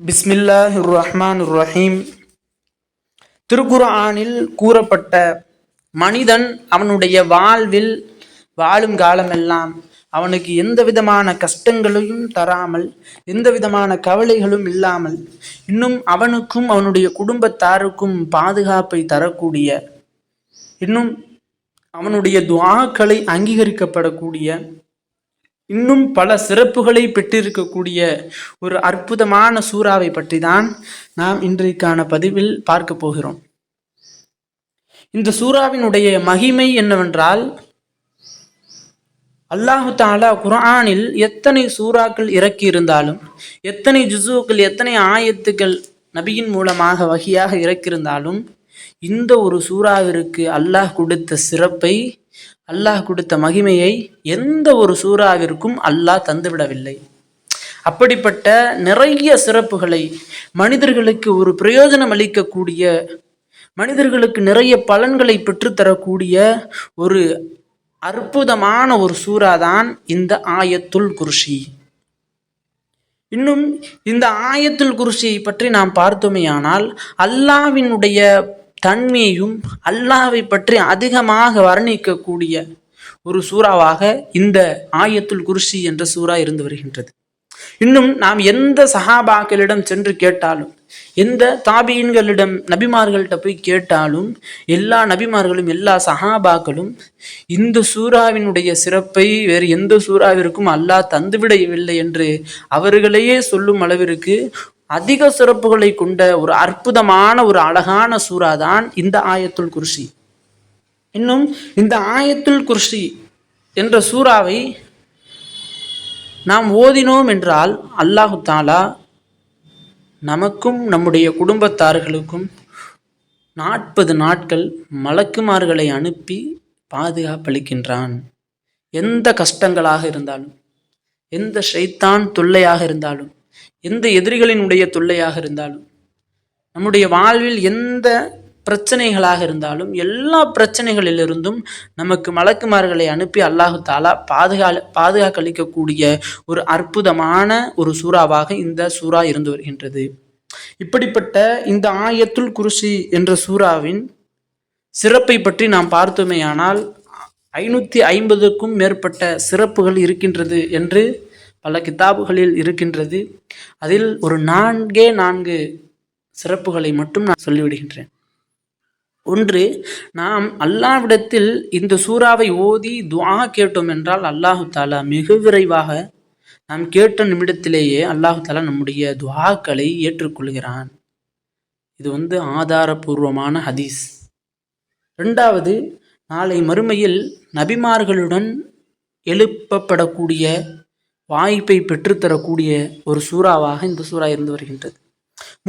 பிஸ்மில்லாஹ் ரஹ்மான் ரஹீம் திருக்குர்ஆனில் கூறப்பட்ட மனிதன் அவனுடைய வாழ்வில் வாழும் காலமெல்லாம் அவனுக்கு எந்த விதமான கஷ்டங்களையும் தராமல் எந்த விதமான கவலைகளும் இல்லாமல் இன்னும் அவனுக்கும் அவனுடைய குடும்பத்தாருக்கும் பாதுகாப்பை தரக்கூடிய இன்னும் அவனுடைய துவாக்களை அங்கீகரிக்கப்படக்கூடிய இன்னும் பல சிறப்புகளை பெற்றிருக்கக்கூடிய ஒரு அற்புதமான சூறாவை பற்றி தான் நாம் இன்றைக்கான பதிவில் பார்க்க போகிறோம். இந்த சூறாவினுடைய மகிமை என்னவென்றால் அல்லாஹு தாலா குர்ஆனில் எத்தனை சூறாக்கள் இறக்கி இருந்தாலும் எத்தனை ஜுசுக்கள் எத்தனை ஆயத்துக்கள் நபியின் மூலமாக வகையாக இறக்கியிருந்தாலும் இந்த ஒரு சூறாவிற்கு அல்லாஹ் கொடுத்த சிறப்பை அல்லாஹ் கொடுத்த மகிமையை எந்த ஒரு சூறாவிற்கும் அல்லாஹ் தந்துவிடவில்லை. அப்படிப்பட்ட நிறைய சிறப்புகளை மனிதர்களுக்கு ஒரு பிரயோஜனம் அளிக்கக்கூடிய மனிதர்களுக்கு நிறைய பலன்களை பெற்றுத்தரக்கூடிய ஒரு அற்புதமான ஒரு சூறா தான் இந்த ஆயத்துல் குருஷி. இன்னும் இந்த ஆயத்துல் குருஷியை பற்றி நாம் பார்த்தோமேயானால் அல்லாவினுடைய தன்மையும் அல்லாவை பற்றி அதிகமாக வர்ணிக்கக்கூடிய ஒரு சூறாவாக இந்த ஆயத்துல் குருஷி என்ற சூறா இருந்து வருகின்றது. இன்னும் நாம் எந்த சஹாபாக்களிடம் சென்று கேட்டாலும் எந்த தாபியன்களிடம் நபிமார்கள்ட்ட போய் கேட்டாலும் எல்லா நபிமார்களும் எல்லா சஹாபாக்களும் இந்த சூறாவினுடைய சிறப்பை வேறு எந்த சூறாவிற்கும் அல்லாஹ் தந்துவிடவில்லை என்று அவர்களையே சொல்லும் அளவிற்கு அதிக சிறப்புகளை கொண்ட ஒரு அற்புதமான ஒரு அழகான சூறா தான் இந்த ஆயத்துல் குர்ஷி. இன்னும் இந்த ஆயத்துல் குர்ஷி என்ற சூறாவை நாம் ஓதினோம் என்றால் அல்லாஹு தாலா நமக்கும் நம்முடைய குடும்பத்தார்களுக்கும் நாற்பது நாட்கள் மலக்குமார்களை அனுப்பி பாதுகாப்பளிக்கின்றான். எந்த கஷ்டங்களாக இருந்தாலும் எந்த ஷைத்தான் தொல்லையாக இருந்தாலும் எந்த எதிரிகளினுடைய தொல்லையாக இருந்தாலும் நம்முடைய வாழ்வில் எந்த பிரச்சனைகளாக இருந்தாலும் எல்லா பிரச்சனைகளிலிருந்தும் நமக்கு மலக்குமார்களை அனுப்பி அல்லாஹு தாலா பாதுகா பாதுகாக்களிக்கக்கூடிய ஒரு அற்புதமான ஒரு சூறாவாக இந்த சூறா இருந்து வருகின்றது. இப்படிப்பட்ட இந்த ஆயத்துல் குருசி என்ற சூறாவின் சிறப்பை பற்றி நாம் பார்த்தோமேயானால் ஐநூற்றி ஐம்பதுக்கும் மேற்பட்ட சிறப்புகள் இருக்கின்றது என்று பல கிதாபுகளில் இருக்கின்றது. அதில் ஒரு நான்கே நான்கு சிறப்புகளை மட்டும் நான் சொல்லிவிடுகின்றேன். ஒன்று நாம் அல்லாவிடத்தில் இந்த சூறாவை ஓதி துவாக கேட்டோம் என்றால் அல்லாஹு தாலா மிக விரைவாக நாம் கேட்ட நிமிடத்திலேயே அல்லாஹு தாலா நம்முடைய துவாக்களை ஏற்றுக்கொள்கிறான். இது வந்து ஆதாரபூர்வமான ஹதீஸ். ரெண்டாவது நாளை மறுமையில் நபிமார்களுடன் எழுப்பப்படக்கூடிய வாய்ப்பை பெற்றுத்தரக்கூடிய ஒரு சூறாவாக இந்த சூறா இருந்து வருகின்றது.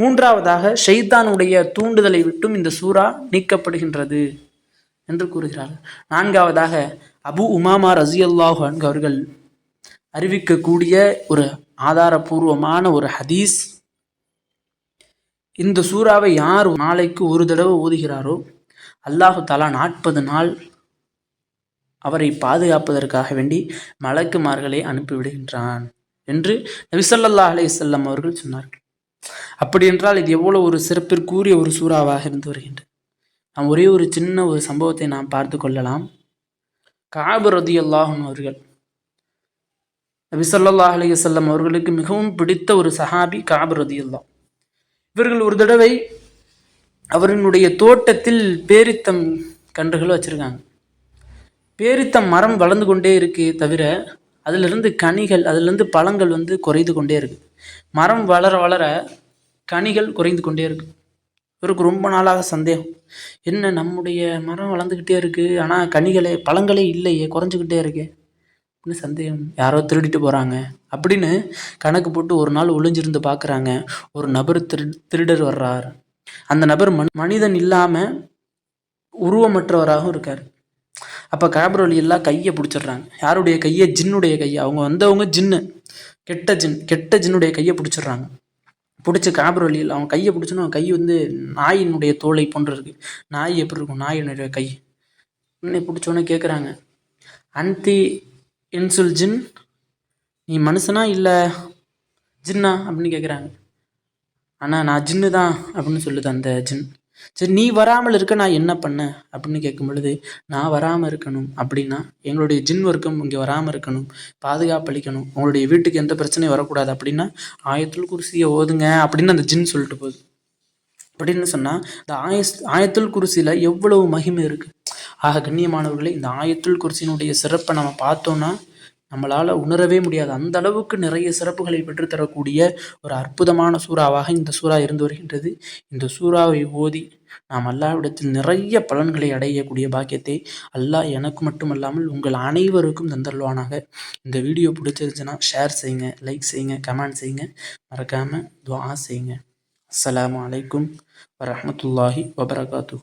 மூன்றாவதாக ஷைதானுடைய தூண்டுதலை விட்டும் இந்த சூறா நீக்கப்படுகின்றது என்று கூறுகிறார்கள். நான்காவதாக அபு உமாமா ரசியல்லாஹ் அவர்கள் அறிவிக்கக்கூடிய ஒரு ஆதாரபூர்வமான ஒரு ஹதீஸ். இந்த சூறாவை யார் நாளைக்கு ஒரு தடவை ஓதுகிறாரோ அல்லாஹு தாலா நாற்பது நாள் அவரை பாதுகாப்பதற்காக வேண்டி மலக்குமார்களை அனுப்பிவிடுகின்றான் என்று நபிசல்லா அலை செல்லம் அவர்கள் சொன்னார்கள். அப்படி என்றால் இது எவ்வளோ ஒரு சிறப்பிற்குரிய ஒரு சூறாவாக இருந்து வருகின்றது. நாம் ஒரே ஒரு சின்ன ஒரு சம்பவத்தை நாம் பார்த்து கொள்ளலாம். காபரதி அல்லாஹும் அவர்கள் நபி சொல்லா அலி செல்லம் அவர்களுக்கு மிகவும் பிடித்த ஒரு சஹாபி காபரதி ரதி இவர்கள் ஒரு தடவை அவர்களுடைய தோட்டத்தில் பேரித்தம் கன்றுகள் வச்சுருக்காங்க. பேரித்தம் மரம் வளர்ந்து கொண்டே இருக்கு தவிர அதிலிருந்து கனிகள் அதிலிருந்து பழங்கள் வந்து குறைந்து கொண்டே இருக்கு. மரம் வளர வளர கனிகள் குறைந்து கொண்டே இருக்கு. இவருக்கு ரொம்ப நாளாக சந்தேகம். என்ன நம்முடைய மரம் வளர்ந்துக்கிட்டே இருக்குது ஆனால் கனிகளே பழங்களே இல்லையே குறைஞ்சிக்கிட்டே இருக்கே. அப்படின்னு சந்தேகம். யாரோ திருடிட்டு போகிறாங்க அப்படின்னு கணக்கு போட்டு ஒரு நாள் ஒளிஞ்சிருந்து பார்க்குறாங்க ஒரு நபர் திரு திருடர் வர்றார். அந்த நபர் மனிதன் இல்லாமல் உருவமற்றவராகவும் இருக்கார். அப்போ காபரோலி எல்லாம் கையை பிடிச்சிடுறாங்க. யாருடைய கையை? ஜின்னுடைய கையை. அவங்க வந்தவங்க ஜின்னு. கெட்ட ஜின். கெட்ட ஜின்னுடைய கையை பிடிச்சிடுறாங்க. பிடிச்ச காபரோலியில் அவன் கையை பிடிச்சோன்னா அவன் கை வந்து நாயினுடைய தோலை போன்று இருக்குது நாய் எப்படி இருக்கும்? நாயினுடைய கை. உன்னை பிடிச்சோன்னே கேட்குறாங்க அன்தி இன்சுல் ஜின் நீ மனுஷனா இல்லை? ஜின்னா அப்படின்னு கேட்குறாங்க ஆனால் நான் ஜின்னு தான் அப்படின்னு சொல்லுது அந்த ஜின். சரி நீ வராமல் இருக்க நான் என்ன பண்ணேன் அப்படின்னு கேட்கும் பொழுது நான் வராமல் இருக்கணும் அப்படின்னா எங்களுடைய ஜின் வர்க்கம் இங்கே வராமல் இருக்கணும் பாதுகாப்பளிக்கணும் உங்களுடைய வீட்டுக்கு எந்த பிரச்சனையும் வரக்கூடாது அப்படின்னா ஆயத்தில் குருசியை ஓதுங்க அப்படின்னு அந்த ஜின் சொல்லிட்டு போகுது. அப்படின்னு சொன்னால் இந்த ஆயஸ் ஆயத்துல் குருசியில் எவ்வளவு மகிமை இருக்குது ஆக கண்ணியமானவர்களே இந்த ஆயத்துல் குருசியினுடைய சிறப்பை நம்ம பார்த்தோன்னா நம்மளால் உணரவே முடியாது. அந்த அளவுக்கு நிறைய சிறப்புகளை பெற்றுத்தரக்கூடிய ஒரு அற்புதமான சூறாவாக இந்த சூறா இருந்து வருகின்றது. இந்த சூறாவை ஓதி நாம் அல்லாவிடத்தில் நிறைய பலன்களை அடையக்கூடிய பாக்கியத்தை அல்லாஹ் எனக்கு மட்டுமல்லாமல் உங்கள் அனைவருக்கும் தந்தருவானாக இந்த வீடியோ பிடிச்சிருந்துச்சுன்னா ஷேர் செய்யுங்க லைக் செய்யுங்க கமெண்ட் செய்யுங்க. மறக்காமல் துவா செய்யுங்க. அஸ்ஸலாமு அலைக்கும் வரமத்துல்லாஹி வபரகாத்து